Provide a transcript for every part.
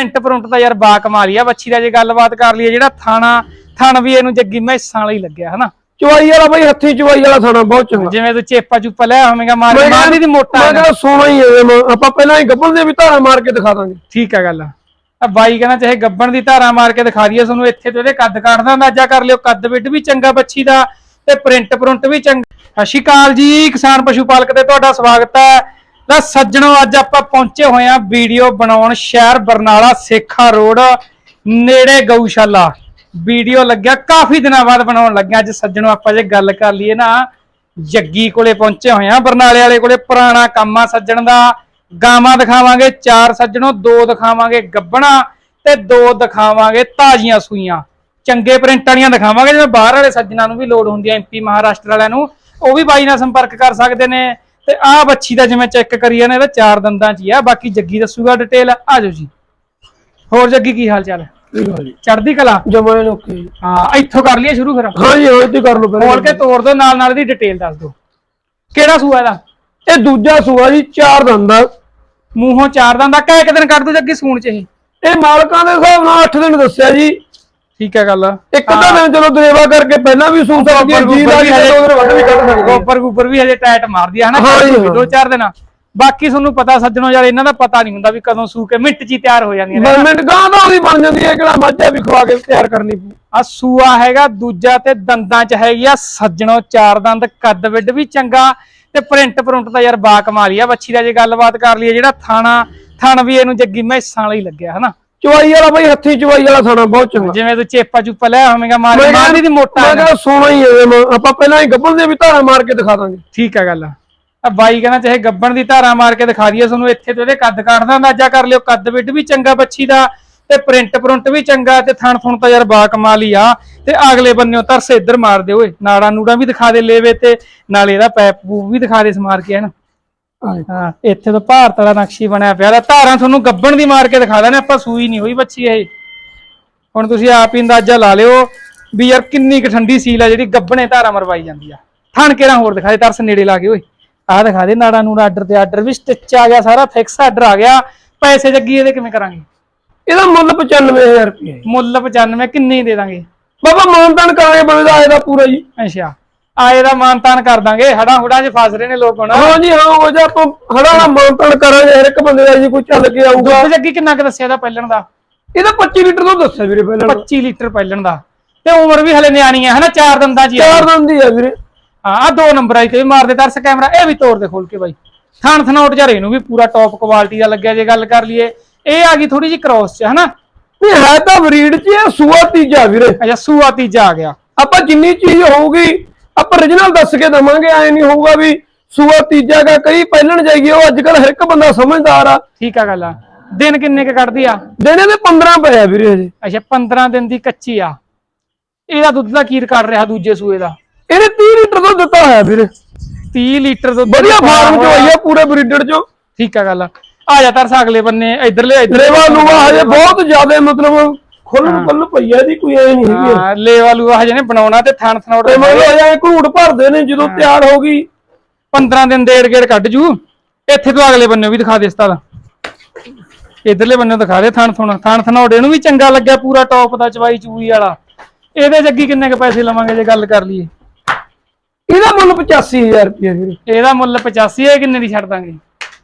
Print print ਤਾਂ ਯਾਰ ਬਾ ਕਮਾਲੀ ਆ ਬੱਚੀ ਦਾ ਜੇ ਗੱਲਬਾਤ ਕਰ ਲਈਏ ਜਿਹੜਾ ਥਾਣਾ ਥਣ ਵੀ ਇਹਨੂੰ ਜੱਗੀ ਮੈਸਾਂ ਵਾਲਾ ਹੀ ਲੱਗਿਆ ਹਨਾ? ਚਵਾਈ ਵਾਲਾ ਬਈ ਹੱਥੀ ਚਵਾਈ ਵਾਲਾ ਥਾਣਾ ਬਹੁਤ ਚੰਗਾ। ਜਿਵੇਂ ਤੂੰ ਚੇਪਾ ਚੁੱਪਾ ਲਿਆ ਹੋਵੇਂਗਾ ਮਾਰ ਮਾਰਦੀ ਦੀ ਮੋਟਾ ਮੈਂ ਹੈ। ਕਹਿੰਦਾ ਸੋਨਾ ਹੀ ਹੈ ਆਪਾਂ ਪਹਿਲਾਂ ਹੀ ਗੱਬਲ ਦੇ ਵੀ ਧਾਰਾ ਮਾਰ ਕੇ ਦਿਖਾ ਦਾਂਗੇ। ਠੀਕ ਆ ਗੱਲ। ਆ ਬਾਈ ਕਹਿੰਦਾ ਚਾਹੇ ਗੱਬਣ ਦੀ ਧਾਰਾ ਮਾਰ ਕੇ ਦਿਖਾ ਦਈਏ ਤੁਹਾਨੂੰ ਇੱਥੇ ਤੋਂ ਇਹਦੇ ਕੱਦ ਕਾਠ ਦਾ ਅੰਦਾਜ਼ਾ ਕਰ ਲਿਓ ਕੱਦ ਵਿੱਡ ਵੀ ਚੰਗਾ ਬੱਚੀ ਦਾ ਤੇ ਪ੍ਰਿੰਟ ਪ੍ਰਿੰਟ ਵੀ ਚੰਗਾ। ਸਤਿ ਸ਼੍ਰੀ ਅਕਾਲ ਜੀ ਕਿਸਾਨ ਪਸ਼ੂ ਪਾਲਕ ਤੇ ਤੁਹਾਡਾ ਸਵਾਗਤ ਹੈ। ਤਾਂ ਸੱਜਣੋ, ਅੱਜ ਆਪਾਂ ਪਹੁੰਚੇ ਹੋਏ ਆ ਵੀਡੀਓ ਬਣਾਉਣ ਸ਼ਹਿਰ ਬਰਨਾਲਾ ਸੇਖਾ ਰੋਡ, ਨੇੜੇ ਗਊਸ਼ਾਲਾ। ਵੀਡੀਓ ਲੱਗਿਆ, ਕਾਫੀ ਦਿਨਾਂ ਬਾਅਦ ਬਣਾਉਣ ਲੱਗਿਆ। ਅੱਜ ਸੱਜਣੋ, ਆਪਾਂ ਜੇ ਗੱਲ ਕਰ ਲਈਏ ਨਾ, ਜੱਗੀ ਕੋਲੇ ਪਹੁੰਚੇ ਹੋਏ ਆ ਬਰਨਾਲੇ ਵਾਲੇ ਕੋਲੇ ਪੁਰਾਣਾ ਕੰਮ ਆ ਸੱਜਣ ਦਾ। ਗਾਵਾਂ ਦਿਖਾਵਾਂਗੇ, ਚਾਰ ਸੱਜਣੋ, ਦੋ ਦਿਖਾਵਾਂਗੇ ਗੱਬਣਾ ਤੇ ਦੋ ਦਿਖਾਵਾਂਗੇ ਤਾਜ਼ੀਆਂ ਸੂਈਆਂ। ਚੰਗੇ ਪ੍ਰਿੰਟ ਵਾਲੀਆਂ ਦਿਖਾਵਾਂਗੇ, ਜਿਵੇਂ ਬਾਹਰ ਵਾਲੇ ਸੱਜਣਾਂ ਨੂੰ ਵੀ ਲੋੜ ਹੁੰਦੀ ਹੈ ਐਮਪੀ ਮਹਾਰਾਸ਼ਟਰ ਵਾਲਿਆਂ ਨੂੰ। ਉਹ ਵੀ ਬਾਈ ਨਾਲ ਸੰਪਰਕ ਕਰ ਸਕਦੇ ਨੇ। ਤੇ ਆਹ ਬੱਚੀ ਦਾ ਜਿਵੇਂ ਚੈੱਕ ਕਰੀਏ ਨਾ ਇਹਦਾ ਚਾਰ ਦੰਦਾਂ 'ਚ ਹੀ ਆ। ਬਾਕੀ ਜੱਗੀ ਦੱਸੂਗਾ ਡਿਟੇਲ ਆ ਜਾਓ ਜੀ। ਹੋਰ ਜੱਗੀ ਕੀ ਹਾਲ ਚਾਲ ਹੈ? ਚੜ੍ਹਦੀ ਕਲਾ? ਜਮਾਏ ਲੋਕੀ। ਹਾਂ ਇੱਥੋਂ ਕਰ ਲਈਏ ਸ਼ੁਰੂ ਫਿਰ ਹਾਂ ਜੀ ਹਾਂ ਇੱਥੇ ਕਰ ਲਓ ਪਹਿਲਾਂ। ਖੋਲ ਕੇ ਤੋੜ ਦੋ ਨਾਲ ਨਾਲ ਦੀ ਡਿਟੇਲ ਦੱਸ ਦਿਓ। ਕਿਹੜਾ ਸੂਆ ਇਹਦਾ? ਇਹ ਦੂਜਾ ਸੂਆ ਜੀ ਚਾਰ ਦੰਦ ਦਾ ਮੂੰਹੋਂ ਚਾਰ ਦੰਦਾ ਕਹਿ ਇੱਕ ਦਿਨ ਕੱਢ ਦੋ ਜੱਗੀ ਸੂਣ 'ਚ ਇਹ। ਇਹ ਮਾਲਕਾਂ ਦੇ ਹਿਸਾਬ ਨਾਲ 8 ਦਿਨ ਦੱਸਿਆ ਜੀ। ਠੀਕ ਹੈ ਗੱਲ। ਇੱਕ ਤਾਂ ਦਿਨ ਚਲੋ ਦਰੇਵਾ ਕਰਕੇ ਪਹਿਲਾਂ ਵੀ ਸੂ ਸਕਦੀ ਹੈ ਜੀ ਦੋ ਦਿਨ ਵੱਧ ਵੀ ਕੱਢ ਸਕਦੀ। ਵੀ ਹਜੇ ਟਾਈਟ ਮਾਰਦੀ ਆ ਹਨਾ? ਹਾਂ ਜੀ, ਹਾਂ। ਦੋ ਚਾਰ ਦਿਨ। ਬਾਕੀ ਤੁਹਾਨੂੰ ਪਤਾ ਸੱਜਣੋ ਯਾਰ ਇਹਨਾਂ ਦਾ ਪਤਾ ਨਹੀਂ ਹੁੰਦਾ ਵੀ ਕਦੋਂ ਸੂ ਕੇ ਮਿੰਟ 'ਚ ਹੀ ਤਿਆਰ ਹੋ ਜਾਂਦੀਆਂ ਨੇ ਗਵਰਨਮੈਂਟ ਗਾਂ ਦਾ ਉਹਦੀ ਬਣ ਜਾਂਦੀ ਹੈ ਕਿਹੜਾ ਮੱਝਾਂ ਵੀ ਖਵਾ ਕੇ ਤਿਆਰ ਕਰਨੀ ਪਊ। ਆ ਸੂਆ ਹੈਗਾ ਦੂਜਾ ਤੇ ਦੰਦਾਂ 'ਚ ਹੈਗੀ ਆ ਸੱਜਣੋ ਚਾਰ ਦੰਦ ਕੱਦ ਵਿੱਡ ਵੀ ਚੰਗਾ। ਤੇ ਪ੍ਰਿੰਟ ਪ੍ਰਿੰਟ ਤਾਂ ਯਾਰ ਬਾ ਕਮਾਲੀ ਆ ਬੱਚੀ ਦਾ ਜੇ ਗੱਲਬਾਤ ਕਰ ਲਈਏ ਜਿਹੜਾ ਥਾਣਾ ਥਣ ਵੀ ਇਹਨੂੰ ਜੱਗੀ ਮੈਸਾਂ ਵਾਲਾ ਹੀ ਲੱਗਿਆ ਹਨਾ? ਚਵਾਈ ਵਾਲਾ ਬਈ ਹੱਥੀ ਚਵਾਈ ਵਾਲਾ ਥਾਣਾ ਬਹੁਤ ਚੰਗਾ। ਜਿਵੇਂ ਤੂੰ ਚੇਪਾ ਚੁੱਪਾ ਲਿਆ ਹੋਵੇਂਗਾ ਮਾਰ ਮੈਂ ਮਾਰਦੀ ਦੀ ਮੋਟਾ ਮੈਂ। ਕਹਿੰਦਾ ਸੋਨਾ ਹੀ ਹੈ ਮੈਂ। ਆਪਾਂ ਪਹਿਲਾਂ ਹੀ ਗੱਬਲ ਦੇ ਵੀ ਧਾਰਾ ਮਾਰ ਕੇ ਦਿਖਾ ਦਾਂਗੇ। ਠੀਕ ਆ ਗੱਲ। ਆ ਬਾਈ ਕਹਿੰਦਾ ਚਾਹੇ ਗੱਬਣ ਦੀ ਧਾਰਾ ਮਾਰ ਕੇ ਦਿਖਾ ਦਈਏ ਤੁਹਾਨੂੰ ਇੱਥੇ ਤੋਂ ਇਹਦੇ ਕੱਦ ਕਾਠ ਦਾ ਅੰਦਾਜ਼ਾ ਕਰ ਲਿਓ। ਕੱਦ ਵਿੱਡ ਵੀ ਚੰਗਾ ਬੱਚੀ ਦਾ। ਤੇ ਪ੍ਰਿੰਟ ਪ੍ਰਿੰਟ ਵੀ ਚੰਗਾ ਤੇ ਥਣ ਥੁਣ ਤਾਂ ਯਾਰ ਬਾ ਕਮਾਲ ਹੀ ਆ। ਤੇ ਅਗਲੇ ਬੰਨਿਓ ਤਰਸ ਇੱਧਰ ਮਾਰ ਦੇ ਓਏ। ਨਾੜਾ ਨੂੜਾ ਵੀ ਦਿਖਾ ਦੇ ਲੇਵੇ ਤੇ। ਨਾਲੇ ਇਹਦਾ ਪੈਪ ਪੂਪ ਵੀ ਦਿਖਾ ਦੇ ਸਮਾਰ ਕੇ ਹਨ ਹਾਂ ਇੱਥੇ ਤਾਂ ਭਾਰਤ ਵਾਲਾ ਨਕਸ਼ੀ ਬਣਿਆ ਪਿਆ। ਦਾ ਧਾਰਾਂ ਤੁਹਾਨੂੰ ਗੱਬਣ ਦੀ ਮਾਰ ਕੇ ਦਿਖਾ ਦੇਣੇ ਆਪਾਂ ਸੂਈ ਨਹੀਂ ਹੋਈ ਬੱਚੀ ਇਹ। ਹੁਣ ਤੁਸੀਂ ਆਪ ਹੀ ਅੰਦਾਜ਼ਾ ਲਾ ਲਿਓ ਵੀ ਯਾਰ ਕਿੰਨੀ ਕੁ ਠੰਡੀ ਸੀਲ ਆ ਜਿਹੜੀ ਗੱਬਣੇ ਧਾਰਾ ਮਰਵਾਈ ਜਾਂਦੀ ਆ। ਥਣ ਕਿਹੜਾ ਹੋਰ ਦਿਖਾ ਦੇ ਤਰਸ ਨੇੜੇ ਲਾ ਕੇ ਓਏ। ਆਹ ਦਿਖਾ ਦੇ ਨਾੜਾ ਨੂੜਾ ਆਰਡਰ ਤੇ ਆਰਡਰ ਵੀ ਸਟਿਚ ਆ ਗਿਆ ਸਾਰਾ ਫਿਕਸ ਆਰਡਰ ਆ ਗਿਆ। ਪੈਸੇ ਜੱਗੀ ਇਹਦੇ ਕਿਵੇਂ ਕਰਾਂਗੇ? ਇਹਦਾ ਮੁੱਲ 95000 ਰੁਪਏ ਮੁੱਲ 95 ਕਿੰਨੇ ਦੇ ਦਾਂਗੇ? ਬਾਬਾ ਮਾਨਤਾਨ ਕਰਾਂਗੇ ਬੰਦੇ ਦਾ ਆਏਦਾ ਪੂਰਾ ਜੀ। ਅੱਛਾ। ਆਏ ਦਾ ਮਾਨਤਾਨ ਕਰ ਦਾਂਗੇ ਹੜਾ ਹੁੜਾ 'ਚ ਫਸ ਰਹੇ ਨੇ ਲੋਕ ਹੁਣ। ਹਾਂ ਜੀ ਹਾਂ ਉਹ ਜੇ ਆਪਾਂ ਹੜਾ ਦਾ ਮਾਨਤਾਨ ਕਰਾਂਗੇ ਹਰ ਇੱਕ ਬੰਦੇ ਦਾ ਜੀ ਕੋਈ ਚੱਲ ਕੇ ਆਊਗਾ। ਦੁੱਧ ਜੱਗੀ ਕਿੰਨਾ ਕੁ ਦੱਸਿਆ ਦਾ ਪਹਿਲਣ ਦਾ? ਇਹਦਾ 25 ਲੀਟਰ ਦੁੱਧ ਦੱਸਿਆ ਵੀਰੇ ਪਹਿਲਾਂ 25 ਲੀਟਰ ਪਹਿਲਣ ਦਾ। ਤੇ ਉਮਰ ਵੀ ਹਲੇ ਨਿਆਣੀ ਹੈ ਹਨਾ? ਚਾਰ ਦੰਦਾਂ ਆ। ਚਾਰ ਦਿਨ ਦੀ ਹੈ ਵੀਰੇ। ਹਾਂ ਆ ਦੋ ਨੰਬਰ ਆਈ ਤੇ ਮਾਰਦੇ ਤਰਸ ਕੈਮਰਾ ਇਹ ਵੀ ਤੋੜ ਦੇ ਖੋਲ ਕੇ ਬਾਈ। ਥਣ ਥਨੋਟ ਜਰੇ ਨੂੰ ਵੀ ਪੂਰਾ ਟੌਪ ਕੁਆਲਿਟੀ ਦਾ ਲੱਗਿਆ ਜੇ ਗੱਲ ਕਰ ਲਈਏ। ਇਹ ਆ ਗਈ ਥੋੜੀ ਜਿਹੀ ਕ੍ਰੋਸ ਚ ਹਨਾ? ਇਹ ਹੈ ਤਾਂ ਬਰੀਡ 'ਚ ਇਹ ਸੂਆ ਤੀਜਾ ਵੀਰੇ। ਅੱਛਾ ਸੂਆ ਤੀਜਾ ਆ ਗਿਆ। ਆਪਾਂ ਜਿੰਨੀ ਚੀਜ਼ ਹੋਊਗੀ ਆਪਾਂ origignal ਦੱਸ ਕੇ ਦਵਾਂਗੇ ਐ ਨਹੀਂ ਹੋਊਗਾ ਵੀ ਸੂਆ ਤੀਜਾ ਦਾ ਕਈ ਪਹਿਲਣ ਜਾਈਏ ਉਹ ਅੱਜ ਕੱਲ ਹਰ ਇੱਕ ਬੰਦਾ ਸਮਝਦਾਰ ਆ। ਠੀਕ ਆ ਗੱਲ ਆ। ਦਿਨ ਕਿੰਨੇ ਕ ਕੱਢਦੀ ਆ? ਦਿਨੇ ਦੇ 15 ਪਿਆ ਵੀਰੇ ਹਜੇ। ਅੱਛਾ 15 ਦਿਨ ਦੀ ਕੱਚੀ ਆ। ਇਹਦਾ ਦੁੱਧ ਦਾ ਕੀ ਰਿਕਾਰਡ ਰਿਹਾ ਦੂਜੇ ਸੂਏ ਦਾ। ਇਹਨੇ 30 ਲੀਟਰ ਦੁੱਧ ਦਿੱਤਾ ਹੋਇਆ ਵੀਰੇ। 30 ਲੀਟਰ ਦੁੱਧ ਵਧੀਆ ਫਾਰਮ ਚ ਹੋਈ ਆ ਪੂਰੇ ਬਰੀਡਰ ਚੋਂ। ਠੀਕ ਆ ਗੱਲ ਆ। ਆ ਜਾ ਤਰਸ ਅਗਲੇ ਬੰਨੇ ਇਧਰਲੇ ਲੇਵਾ ਲੂਵਾ ਹਜੇ ਬਹੁਤ ਜ਼ਿਆਦਾ ਮਤਲਬ ਖੁੱਲ੍ਹ ਖੁੱਲ ਪਈ ਆ ਦੀ ਕੋਈ ਐ ਨਹੀਂ ਹੈਗੀ। ਹਾਂ ਲੇਵਾ ਲੂਆ ਹਜੇ ਨੇ ਬਣਾਉਣਾ ਤੇ ਥਣ ਥਨੋਟ ਤੇ ਮਤਲਬ ਹਜੇ ਘੂੜ ਭਰਦੇ ਨੇ ਜਦੋਂ ਤਿਆਰ ਹੋ ਗਈ। 15 ਦਿਨ ਡੇਢ ਗੇੜ ਕੱਢ ਜੂ। ਇੱਥੇ ਤੋਂ ਅਗਲੇ ਬੰਨੇ ਵੀ ਦਿਖਾ ਦੇ ਸਤਾ ਇਧਰਲੇ ਬੰਨੇ ਦਿਖਾ ਦੇ ਥਣ ਥੁਣ। ਥਣ ਥਨੋੜੇ ਨੂੰ ਵੀ ਚੰਗਾ ਲੱਗਿਆ ਪੂਰਾ ਟੌਪ ਦਾ ਚਵਾਈ ਚੂਈ ਵਾਲਾ। ਇਹਦੇ ਜੱਗੀ ਕਿੰਨੇ ਕ ਪੈਸੇ ਲਵਾਂਗੇ ਜੇ ਗੱਲ ਕਰ ਲਈਏ? ਇਹਦਾ ਮੁੱਲ 85000 ਰੁਪਏ ਵੀਰੇ। ਇਹਦਾ ਮੁੱਲ 85 ਹੈ ਕਿੰਨੇ ਦੀ ਛੱਡ ਦਾਂਗੇ?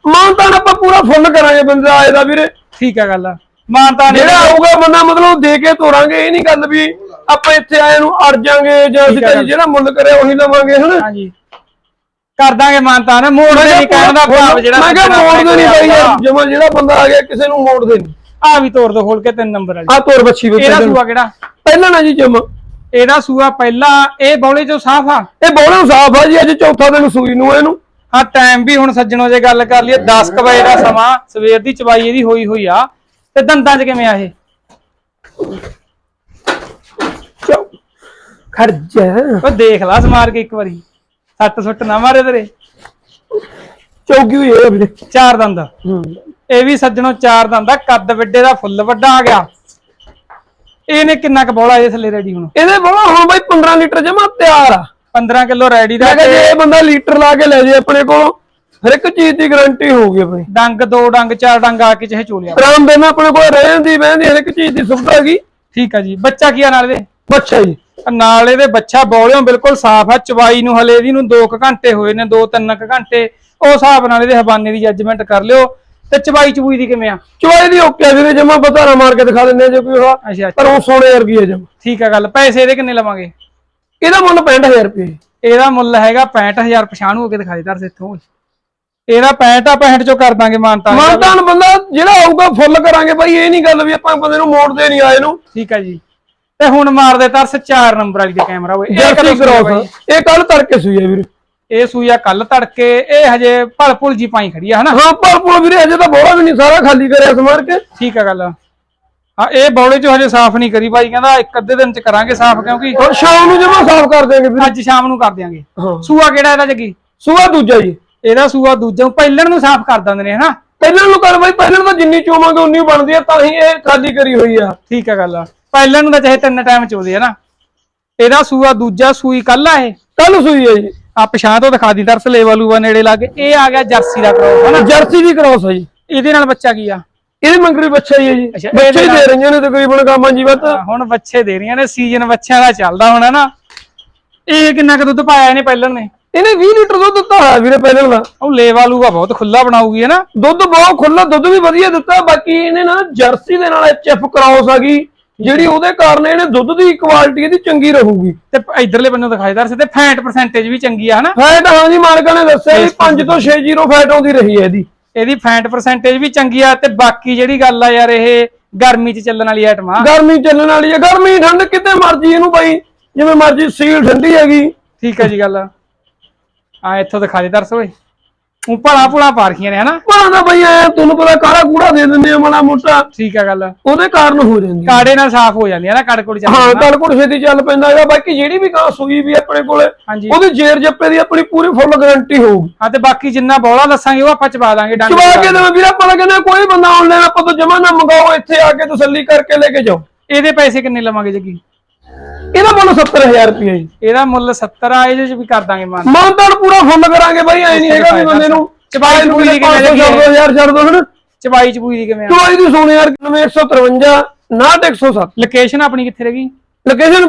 ਮਾਨਤਾਨ ਆਪਾਂ ਪੂਰਾ ਫੁੱਲ ਕਰਾਂਗੇ ਬੰਦੇ ਦਾ ਆਏਦਾ ਵੀਰੇ। ਠੀਕ ਆ ਗੱਲ ਮਾਨਤਾ ਨੇ ਜਿਹੜਾ ਆਊਗਾ ਬੰਦਾ ਮਤਲਬ ਦੇ ਕੇ ਤੋਰਾਂਗੇ ਇਹ ਨਹੀਂ ਗੱਲ ਵੀ ਆਪਾਂ ਇੱਥੇ ਆਏ ਨੂੰ ਅੜ ਜਾਾਂਗੇ ਜਾਂ ਅਸੀਂ ਠੀਕ ਆ ਗੱਲ। ਜਿਹੜਾ ਮੁੱਲ ਕਰਿਆ ਉਹੀ ਲਵਾਂਗੇ ਹਨਾ ਹਾਂਜੀ। ਕਰ ਦਾਂਗੇ ਮਾਨਤਾ ਨੇ ਮੋੜ ਦੇ ਨਹੀਂ ਕਹਿਣ ਦਾ ਭਾਵ ਜਿਹੜਾ ਮੈਂ ਕਿਹਾ ਮੋੜਦੇ ਨਹੀਂ ਬਾਈ ਯਾਰ ਜਮਾ ਜਿਹੜਾ ਬੰਦਾ ਆ ਗਿਆ ਕਿਸੇ ਨੂੰ ਮੋੜਦੇ ਨਹੀਂ। ਆ ਵੀ ਤੋੜ ਦੋ ਖੋਲ ਕੇ ਤਿੰਨ ਨੰਬਰ ਵਾਲੀ। ਆ ਤੋਰ ਬੱਚੀ ਵਿੱਚ ਇਹਦਾ ਸੂਆ ਕਿਹੜਾ? ਪਹਿਲਾਂ ਨਾ ਜੀ ਜਮਾ। ਇਹਦਾ ਸੂਆ ਪਹਿਲਾ ਇਹ ਬੌਲੇ ਚੋਂ ਸਾਫ਼ ਆ। ਇਹ ਬੋਲੇ ਸਾਫ਼ ਆ ਜੀ ਅੱਜ ਚੌਥਾ ਦਿਨ ਸੂਈ ਨੂੰ ਇਹਨੂੰ। ਹਾਂ ਟਾਈਮ ਵੀ ਹੁਣ ਸੱਜਣੋ ਜੇ ਗੱਲ ਕਰ ਲਈਏ 10 ਕੁ ਵਜੇ ਦਾ ਸਮਾਂ ਸਵੇਰ ਦੀ ਚਵਾਈ ਇਹਦੀ ਹੋਈ ਹੋਈ ਆ। ਤੇ ਦੰਦਾਂ 'ਚ ਕਿਵੇਂ ਆ ਇਹ? ਚੌ- ਖੜ ਜਾ। ਉਹ ਦੇਖ ਲਾ ਸਮਾਰ ਕੇ ਇੱਕ ਵਾਰੀ। ਸੱਟ ਸੁੱਟ ਨਾ ਮਾਰੇ ਤੇਰੇ। ਚੌਕੀ ਹੋਈ ਹੈ ਵੀਰੇ ਚਾਰ ਦੰਦ। ਹੂੰ। ਇਹ ਵੀ ਸੱਜਣੋ ਚਾਰ ਦੰਦ ਆ ਕੱਦ ਵੱਡੇ ਦਾ ਫੁੱਲ ਵੱਡਾ ਆ ਗਿਆ। ਇਹਨੇ ਕਿੰਨਾ ਕੁ ਬੋਲਾ ਇਹ ਥੱਲੇ ਰੈਡੀ ਹੁਣ? ਇਹਦੇ ਬੋਲਾ ਹੁਣ ਬਾਈ 15 ਲੀਟਰ ਜਮਾ ਤਿਆਰ ਆ। 15 ਕਿਲੋ ਰੈਡੀ ਦਾ ਜੇ ਇਹ ਬੰਦਾ ਲੀਟਰ ਲਾ ਕੇ ਲੈ ਜੇ ਆਪਣੇ ਕੋਲੋਂ ਹਰ ਇੱਕ ਚੀਜ਼ ਦੀ ਗਾਰੰਟੀ ਹੋਊਗੀ ਆਪਣੀ। ਡੰਗ ਦੋ ਡੰਗ ਚਾਰ ਡੰਗ ਆ ਕੇ ਚਾਹੇ ਚੋਲਿਆ। ਆਰਾਮ ਦੇ ਨਾਲ ਆਪਣੇ ਕੋਲ ਰਹਿਣ ਦੀ ਬਹਿਣ ਦੀ ਹਰ ਇੱਕ ਚੀਜ਼ ਦੀ ਸੁਵਿਧਾ ਹੈਗੀ। ਠੀਕ ਆ ਜੀ। ਬੱਚਾ ਕੀ ਆ ਨਾਲ ਇਹਦੇ? ਬੱਚਾ ਜੀ। ਨਾਲ ਇਹਦੇ ਬੱਚਾ ਬੋਲਿਓ ਬਿਲਕੁਲ ਸਾਫ਼ ਆ। ਚਵਾਈ ਨੂੰ ਹਲੇ ਇਹਦੀ ਨੂੰ 2 ਘੰਟੇ ਹੋਏ ਨੇ 2-3 ਘੰਟੇ। ਉਹ ਹਿਸਾਬ ਨਾਲ ਇਹਦੇ ਹਵਾਨੇ ਦੀ ਜੱਜਮੈਂਟ ਕਰ ਲਿਓ। ਤੇ ਚਵਾਈ ਚਬੂਈ ਦੀ ਕਿਵੇਂ ਆ? ਚਵਾਈ ਦੀ ਓਕੇ ਵੀਰੇ ਜਮਾ ਬਤਾਰਾ ਮਾਰ ਕੇ ਦਿਖਾ ਦਿੰਦੇ ਜੇ ਕੋਈ ਹੋਆ। ਪਰ ਉਹ ਸੋਨੇ ਵਰਗੀ ਹੈ ਜਮਾ। ਠੀਕ ਆ ਗੱਲ। ਪੈਸੇ ਇਹਦੇ ਕਿੰਨੇ ਲਵਾਂਗੇ? ਇਹਦਾ ਮੁੱਲ 65000 ਰੁਪਏ। ਇਹਦਾ ਮੁੱਲ ਹੈਗਾ 65000 ਪਛਾਣੂ ਹੋ ਕੇ ਦਿਖਾ ਦੇ ਦਰਸ ਇੱਥੋਂ। ਇਹਦਾ 65 ਆ 65 ਚੋਂ ਕਰ ਦਾਂਗੇ ਮਾਨਤਾ ਮਾਨਤਾਨ ਬੰਦਾ ਜਿਹੜਾ ਆਊਗਾ ਫੁੱਲ ਕਰਾਂਗੇ ਬਾਈ ਇਹ ਨਹੀਂ ਗੱਲ ਵੀ ਆਪਾਂ ਬੰਦੇ ਨੂੰ ਮੋੜਦੇ ਨਹੀਂ ਆਏ ਨੂੰ। ਠੀਕ ਆ ਜੀ। ਤੇ ਹੁਣ ਮਾਰ ਦੇ ਤਰਸ 4 ਨੰਬਰ ਵਾਲੀ ਦੇ ਕੈਮਰਾ ਹੋਏ ਇਹ ਕਦੋਂ ਆ? ਕ੍ਰੋਸ ਇਹ ਕੱਲ ਤੜਕੇ ਸੂਈ ਹੈ ਵੀਰੇ। ਇਹ ਸੂਈਆ ਕੱਲ ਤੜਕੇ। ਇਹ ਹਜੇ ਭਲ ਭੁਲ ਜੀ ਪਾਈ ਖੜੀ ਆ ਹਨਾ? ਹਾਂ ਪਰ ਪੁਲ ਵੀਰੇ ਅਜੇ ਤਾਂ ਬੋਲਾ ਵੀ ਨਹੀਂ ਸਾਰਾ ਖਾਲੀ ਕਰਿਆ ਸਮਾਰ ਕੇ। ਠੀਕ ਆ ਗੱਲ। ਹਾਂ ਇਹ ਬੌਲੇ ਚੋਂ ਹਜੇ ਸਾਫ਼ ਨਹੀਂ ਕਰੀ ਬਾਈ ਕਹਿੰਦਾ ਇੱਕ ਅੱਧੇ ਦਿਨ ਚ ਕਰਾਂਗੇ ਸਾਫ਼ ਕਿਉਂਕਿ ਹੁਣ ਸ਼ਾਮ ਨੂੰ ਜਮਾ ਸਾਫ਼ ਕਰ ਦੇਗੇ ਵੀਰੇ। ਅੱਜ ਸ਼ਾਮ ਨੂੰ ਕਰ ਦਿਆਂਗੇ। ਹਾਂ। ਸੂਆ ਕਿਹੜਾ ਇਹਦਾ ਜੱਗੀ? ਸੂਆ ਦੂਜਾ ਜੀ। ਇਹਦਾ ਸੂਆ ਦੂਜਾ ਨੂੰ ਪਹਿਲਣ ਨੂੰ ਸਾਫ਼ ਕਰ ਦਿੰਦੇ ਨੇ ਹਨਾ? ਪਹਿਲਾਂ ਨੂੰ ਕਰ ਬਾਈ ਪਹਿਲਾਂ ਤਾਂ ਜਿੰਨੀ ਚੋਵਾਂਗੇ ਉਨੀ ਬਣਦੀ ਆ ਤਾਂ ਹੀ ਇਹ ਖਾਲੀ ਕਰੀ ਹੋਈ ਆ। ਠੀਕ ਆ ਗੱਲ ਪਹਿਲਣ ਨੂੰ ਤਾਂ ਚਾਹੇ ਤਿੰਨ ਟਾਈਮ ਚੋਦੇ ਆ ਨਾ। ਇਹਦਾ ਸੂਆ ਦੂਜਾ ਸੂਈ ਕੱਲ ਆ ਇਹ। ਕੱਲ ਸੂਈ ਜੀ ਆ ਪਛਾਣ ਤੋਂ ਦਿਖਾ ਦੀ ਦਰਸ ਲੇਵਾ ਲੂਵਾ ਨੇੜੇ ਲਾ ਕੇ। ਇਹ ਆ ਗਿਆ ਜਰਸੀ ਦਾ ਕ੍ਰੋਸ ਹਨਾ? ਜਰਸੀ ਦੀ ਕ੍ਰੋਸ ਹੈ ਜੀ। ਇਹਦੇ ਨਾਲ ਬੱਚਾ ਕੀ ਆ? ਇਹਦੇ ਮੰਗਰੀ ਬੱਚਾ ਹੀ ਹੈ ਜੀ। ਬੱਚੇ ਦੇ ਰਹੀਆਂ ਨੇ ਤਕਰੀਬਨ ਕਾਮਾਂ ਜੀ ਵੱਤ ਹੁਣ ਬੱਚੇ ਦੇ ਰਹੀਆਂ ਨੇ ਸੀਜ਼ਨ ਬੱਚਿਆਂ ਦਾ ਚੱਲਦਾ ਹੁਣ ਨਾ ਇਹ ਕਿੰਨਾ ਕੁ ਦੁੱਧ ਪਾਇਆ ਇਹਨੇ ਪਹਿਲਣ ਨੇ? ਇਹਨੇ 20 ਲੀਟਰ ਦੁੱਧ ਦਿੱਤਾ ਹੋਇਆ ਵੀਰੇ ਪਹਿਲਾਂ ਦਾ ਉਹ ਲੇਵਾ ਲੂਗਾ ਬਹੁਤ ਖੁੱਲਾ ਬਣਾਉਗੀ ਹੈ ਨਾ? ਦੁੱਧ ਬਹੁਤ ਖੁੱਲਾ ਦੁੱਧ ਵੀ ਵਧੀਆ ਦਿੱਤਾ ਬਾਕੀ ਇਹਨੇ ਨਾ ਜਰਸੀ ਦੇ ਨਾਲ ਐਚਐਫ ਕ੍ਰਾਸ ਆ ਗਈ ਜਿਹੜੀ ਉਹਦੇ ਕਾਰਨ ਇਹਨੇ ਦੁੱਧ ਦੀ ਕੁਆਲਿਟੀ ਇਹਦੀ ਚੰਗੀ ਰਹੂਗੀ। ਤੇ ਇਧਰਲੇ ਬੰਨੋਂ ਦਿਖਾਈ ਦਰ ਤੇ ਫੈਟ ਪਰਸੈਂਟੇਜ ਵੀ ਚੰਗੀ ਆ ਹਨਾ ਫੈਟ ਹਾਂ ਜੀ ਮਾਲਕਾਂ ਨੇ ਦੱਸਿਆ ਵੀ 5 ਤੋਂ 6 ਜ਼ੀਰੋ ਫੈਟ ਆਉਂਦੀ ਰਹੀ ਹੈ ਇਹਦੀ। ਇਹਦੀ ਫੈਟ ਪਰਸੈਂਟੇਜ ਵੀ ਚੰਗੀ ਆ ਤੇ ਬਾਕੀ ਜਿਹੜੀ ਗੱਲ ਆ ਯਾਰ ਇਹ ਗਰਮੀ 'ਚ ਚੱਲਣ ਵਾਲੀ ਆਈਟਮ ਆ। ਗਰਮੀ ਚੱਲਣ ਵਾਲੀ ਹੈ ਗਰਮੀ ਠੰਡ ਕਿਤੇ ਮਰਜ਼ੀ ਇਹਨੂੰ ਬਾਈ ਜਿਵੇਂ ਮਰਜ਼ੀ ਸੀਲ ਠੰਡੀ ਹੈਗੀ। ਠੀਕ ਆ ਜੀ ਗੱਲ। ਆ ਇੱਥੋਂ ਦਿਖਾ ਦੇ ਦਰਸ ਓਏ। ਉਹ ਭਲਾ ਭੁਲਾ ਪਾ ਰਖੀਆਂ ਨੇ ਹਨਾ? ਭਾਣਾ ਬਈ ਐ ਤੁਹਾਨੂੰ ਪਤਾ ਕਾਲਾ ਕੂੜਾ ਦੇ ਦਿੰਦੇ ਆ ਮਾੜਾ ਮੋਟਾ। ਠੀਕ ਆ ਗੱਲ। ਉਹਦੇ ਕਾਰਨ ਹੋ ਜਾਂਦੀ ਹੈ। ਕਾੜੇ ਨਾਲ ਸਾਫ਼ ਹੋ ਜਾਂਦੀ ਆ ਨਾ ਕੜ ਕੁੜ ਚੱਲ ਹਾਂ ਕੱਲ ਕੋਲ ਛੇਤੀ ਚੱਲ ਪੈਂਦਾ ਹੈਗਾ ਬਾਕੀ ਜਿਹੜੀ ਵੀ ਗਾਂ ਸੂਈ ਵੀ ਆਪਣੇ ਕੋਲੇ ਹਾਂਜੀ। ਉਹਦੀ ਜੇਰ ਜੱਪੇ ਦੀ ਆਪਣੀ ਪੂਰੀ ਫੁੱਲ ਗਾਰੰਟੀ ਹੋਊਗੀ। ਹਾਂ ਤੇ ਬਾਕੀ ਜਿੰਨਾ ਬੌਲਾ ਦੱਸਾਂਗੇ ਉਹ ਆਪਾਂ ਚਬਾ ਦਾਂਗੇ ਡੰਗ ਚਵਾ ਕੇ ਦੇਵੇਂ। ਵੀਰ ਆਪਾਂ ਤਾਂ ਕਹਿੰਦੇ ਕੋਈ ਬੰਦਾ ਆਨਲਾਈਨ ਆਪਾਂ ਤੋਂ ਜਮਾ ਨਾ ਮੰਗਾਓ ਇੱਥੇ ਆ ਕੇ ਤਸੱਲੀ ਕਰਕੇ ਲੈ ਕੇ ਜਾਓ। ਇਹਦੇ ਪੈਸੇ ਕਿੰਨੇ ਲਵਾਂਗੇ ਜੱਗੀ ਇਹਦਾ ਮੁੱਲ 70000 ਰੁਪਏ ਜੀ। ਇਹਦਾ ਮੁੱਲ 70 ਆ ਇਹਦੇ 'ਚ ਵੀ ਕਰ ਦਾਂਗੇ ਮਾਨ। ਮਾਨਤਾਨ ਪੂਰਾ ਫੁੱਲ ਕਰਾਂਗੇ ਬਾਈ ਐ ਨਹੀਂ ਹੈਗਾ ਵੀ ਬੰਦੇ ਨੂੰ ਚਬਾਈ ਚਬੂਈ ਦੀ ਕਿਵੇਂ ਲੱਗੀ ਹੈ? 2000 ਛੱਡ ਦੋ ਹਣ ਚਬਾਈ ਚਬੂਈ ਦੀ ਕਿਵੇਂ ਆ? ਚਵਾਈ ਦੀ ਸੋਨੇ ਯਾਰ 9153 6107 ਲੋਕੇਸ਼ਨ ਆਪਣੀ ਕਿੱਥੇ ਰਹੀ ਲੋਕੇਸ਼ਨ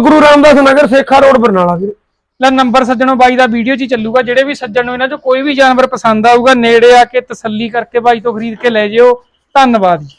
ਗੁਰੂ ਰਾਮਦਾਸ ਨਗਰ ਸੇਖਾ ਰੋਡ ਬਰਨਾਲਾ ਵੀਰੇ। ਲੈ ਨੰਬਰ ਸੱਜਣੋ ਬਾਈ ਦਾ ਵੀਡੀਓ 'ਚ ਚੱਲੂਗਾ ਜਿਹੜੇ ਵੀ ਸੱਜਣ ਨੂੰ ਇਹਨਾਂ 'ਚੋਂ ਕੋਈ ਵੀ ਜਾਨਵਰ ਪਸੰਦ ਆਊਗਾ ਨੇੜੇ ਆ ਕੇ ਤਸੱਲੀ ਕਰਕੇ ਬਾਈ ਤੋਂ ਖਰੀਦ ਕੇ ਲੈ ਜਿਓ। ਧੰਨਵਾਦ ਜੀ।